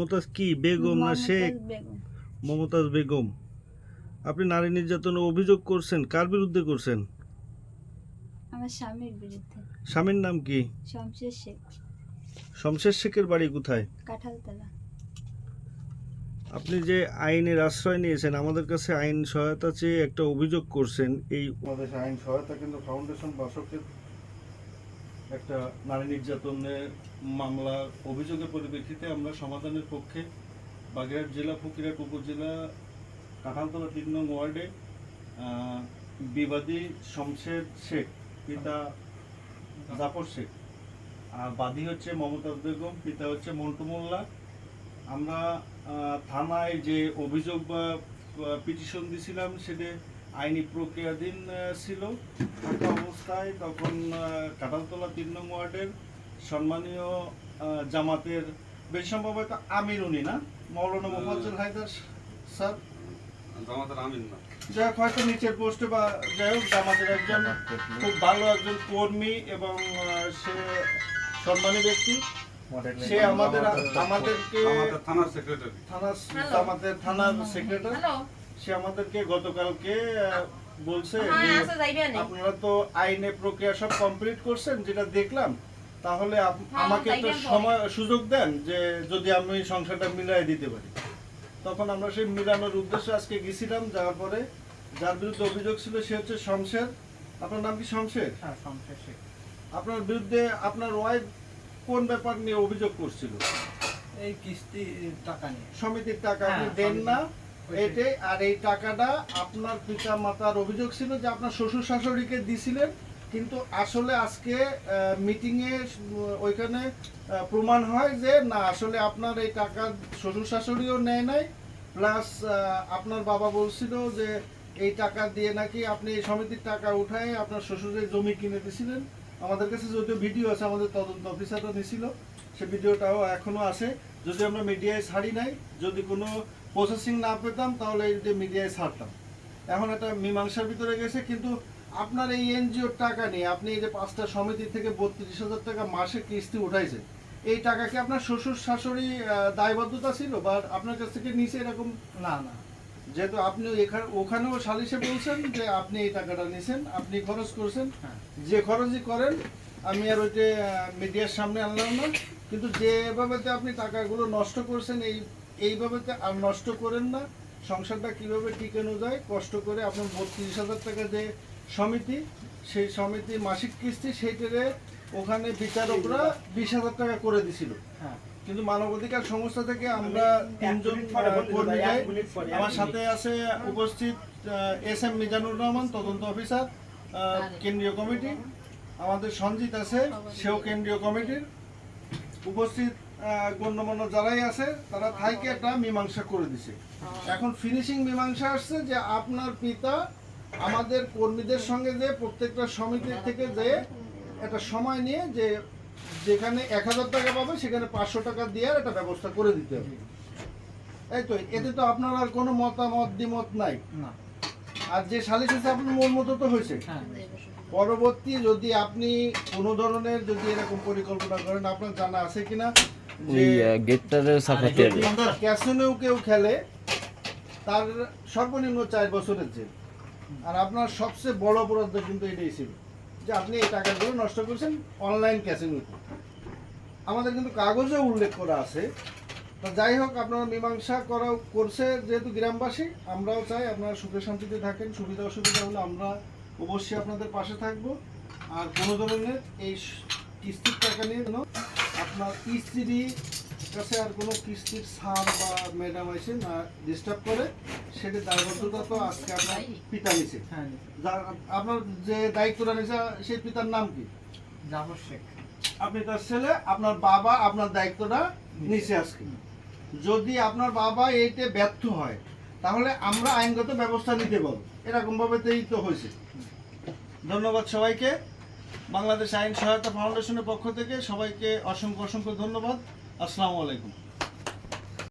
মমতাজ কি? বেগম না শেখ? মমতাজ বেগম। আপনি নারী নির্যাতনের অভিযোগ করছেন কার বিরুদ্ধে করছেন? আমার স্বামীর বিরুদ্ধে। স্বামীর নাম কি? শমশের শেখ। শমশের শেখের বাড়ি কোথায়? কাঁঠালতলা। আপনি যে আইনের আশ্রয় নিয়েছেন আমাদের কাছে আইন সহায়তা চেয়ে একটা অভিযোগ করছেন এই আমাদের আইন সহায়তা কেন্দ্র ফাউন্ডেশন বাসকের একটা নারী নির্যাতনের মামলার অভিযোগের পরিপ্রেক্ষিতে আমরা সমাধানের পক্ষে বাগেরহাট জেলা, ফকিরহাট উপজেলা, কাঁঠালতলা তিন নং ওয়ার্ডে বিবাদী শমশের শেখ, পিতা জাফর শেখ, আর বাদী হচ্ছে মমতাজ বেগম, পিতা হচ্ছে মন্টু মোল্লা। আমরা থানায় যে অভিযোগ বা পিটিশন দিছিলাম সেটা আইনি প্রক্রিয়াধীন ছিল। থাকা অবস্থায় তখন কাঁঠালতলা তিন নং ওয়ার্ডের সম্মানীয় জামাতের বেশ সম্ভবত আমির উনি না? মৌলানা মোফাজ্জল হায়দার স্যার? জামাতের আমিন না। যাই হোক হয়তো নিচের পোস্টে বা যাই হোক আমাদের একজন খুব ভালো একজন কর্মী এবং সে সম্মানী ব্যক্তি। সে আমাদের আমাদেরকে আমাদের থানার সেক্রেটারি থানা আমাদের থানার সেক্রেটারি সে আমাদেরকে গতকালকে বলছে আপনারা তো আইনে প্রক্রিয়া সব কমপ্লিট করছেন যেটা দেখলাম তাহলে আমাকে একটা সময় সুযোগ দেন যে যদি আমি সংসারটা মিলাই দিতে পারি। তখন আমরা সেই মিলানোর উদ্দেশ্যে আজকে গেছিলাম যাওয়ার পরে যার বিরুদ্ধে অভিযোগ ছিল সে হচ্ছে শমশের। আপনার নাম কি শমশের? হ্যাঁ সংসার শেখ। আপনার বিরুদ্ধে আপনার ওয়াইফ কোন ব্যাপার নিয়ে অভিযোগ করছিল? এই কিস্তি টাকা নিয়ে। সমিতির টাকা আপনি হ্যাঁ, দেন না। এটাই আর এই টাকাটা আপনার পিতা মাতার অভিযোগ ছিল যে আপনার শ্বশুর শাশুড়িকে দিছিলেন কিন্তু আসলে আজকে মিটিং এ উম, ওইখানে প্রমাণ হয় যে না আসলে আপনার এই টাকা শ্বশুর শাশুড়িও নেয় নাই প্লাস আপনার বাবা বলছিল যে এই টাকা দিয়ে নাকি আপনি এই সমিতির টাকা উঠায় আপনার শ্বশুরের জমি কিনে দিয়েছিলেন আমাদের কাছে যদিও ভিডিও আছে আমাদের তদন্ত অফিসাররা নিছিল সে ভিডিওটাও এখনও আছে। যদি আমরা মিডিয়ায় ছাড়ি নাই যদি কোনো প্রসেসিং না পেতাম তাহলে এই যে মিডিয়ায় ছাড়তাম। এখন একটা মীমাংসার ভিতরে গেছে কিন্তু আপনার এই এনজিওর টাকা নিয়ে আপনি এই যে পাঁচটা সমিতি থেকে বত্রিশ হাজার টাকা মাসে কিস্তি উঠাইছে এই টাকা কি আপনার শ্বশুর শাশুড়ি দায়বদ্ধতা ছিল? বা আপনার কাছ থেকে নিচে এরকম? না না। যেহেতু আপনি এখানে ওখানেও সালিশে বলছেন যে আপনি এই টাকাটা নিছেন আপনি খরচ করছেন। হ্যাঁ। যে খরচই করেন আমি আর ওইটা মিডিয়ার সামনে আনলাম না। কিন্তু যেভাবেতে আপনি টাকাগুলো নষ্ট করছেন এই এইভাবেতে আর নষ্ট করেন না। সংসারটা কীভাবে টিকানো যায় কষ্ট করে আপনার বত্রিশ হাজার টাকা যে সমিতি সেই সমিতি মাসিক কিস্তি সেইটারে ওখানে বিচারকরা বিশ হাজার টাকা করে দিছিল। হ্যাঁ। কিন্তু মানবাধিকার সংস্থা থেকে আমরা তিনজন কর্মী আমার সাথে আছে উপস্থিত এস এম মিজানুর রহমান তদন্ত অফিসার কেন্দ্রীয় কমিটি। আমাদের সঞ্জিত আছে সেও কেন্দ্রীয় কমিটির। উপস্থিত গণ্যমান্য যারাই আছে তারা থাইকে একটা মীমাংসা করে দিছে। এখন ফিনিশিং মীমাংসা আসছে যে আপনার পিতা আমাদের কর্মীদের সঙ্গে যে প্রত্যেকটা সমিতির থেকে যে একটা সময় নিয়ে যে যেখানে এক হাজার টাকা পাবে সেখানে পাঁচশো টাকা দেওয়ার একটা ব্যবস্থা করে দিতে হবে। এই তো এতে তো আপনার আর কোনো মতামত দ্বিমত নাই। না। আর যে সালিশ আছে আপনার মন মতো তো হয়েছে। হ্যাঁ। পরবর্তী যদি আপনি কোনো ধরনের যদি এরকম পরিকল্পনা করেন আপনার জানা আছে কিনা? ওই গেটটারে সাফাতে যদি ক্যাসিনোও কেউ খেলে তার সর্বনিম্ন চার বছরের জেল। আর আপনার সবচেয়ে বড় অপরাধ কিন্তু এটাই ছিল যে আপনি এই টাকাগুলো নষ্ট করছেন অনলাইন ক্যাসিনোতে। আমাদের কিন্তু কাগজে উল্লেখ করা আছে তো যাই হোক আপনারা মীমাংসা করা করছে যেহেতু গ্রামবাসী আমরাও চাই আপনারা সুখে শান্তিতে থাকেন সুবিধা অসুবিধা হলে আমরা অবশ্যই আপনাদের পাশে থাকব। আর কোনো ধরনের এই কিস্তির টাকা নিয়ে আপনার স্ত্রী কাছে আর কোনো কিস্তির স্যার বা ম্যাডাম এসে না ডিস্টার্ব করে সেটা দায়বদ্ধতা তো আজকে আপনার পিতা নিছে হ্যাঁ যার আপনার যে দায়িত্বটা নিছে সেই পিতার নাম কি? জাফর শেখ। আপনি তার ছেলে আপনার বাবা আপনার দায়িত্বটা নিছে আজকে। যদি আপনার বাবা এইতে ব্যর্থ হয় তাহলে আমরা আইনগত ব্যবস্থা নিতে পারব। এরকম ভাবেতেই তো হয়েছে। ধন্যবাদ সবাইকে। বাংলাদেশ আইন সহায়তা ফাউন্ডেশনের পক্ষ থেকে সবাইকে অসংখ্য অসংখ্য ধন্যবাদ। আসসালামু আলাইকুম।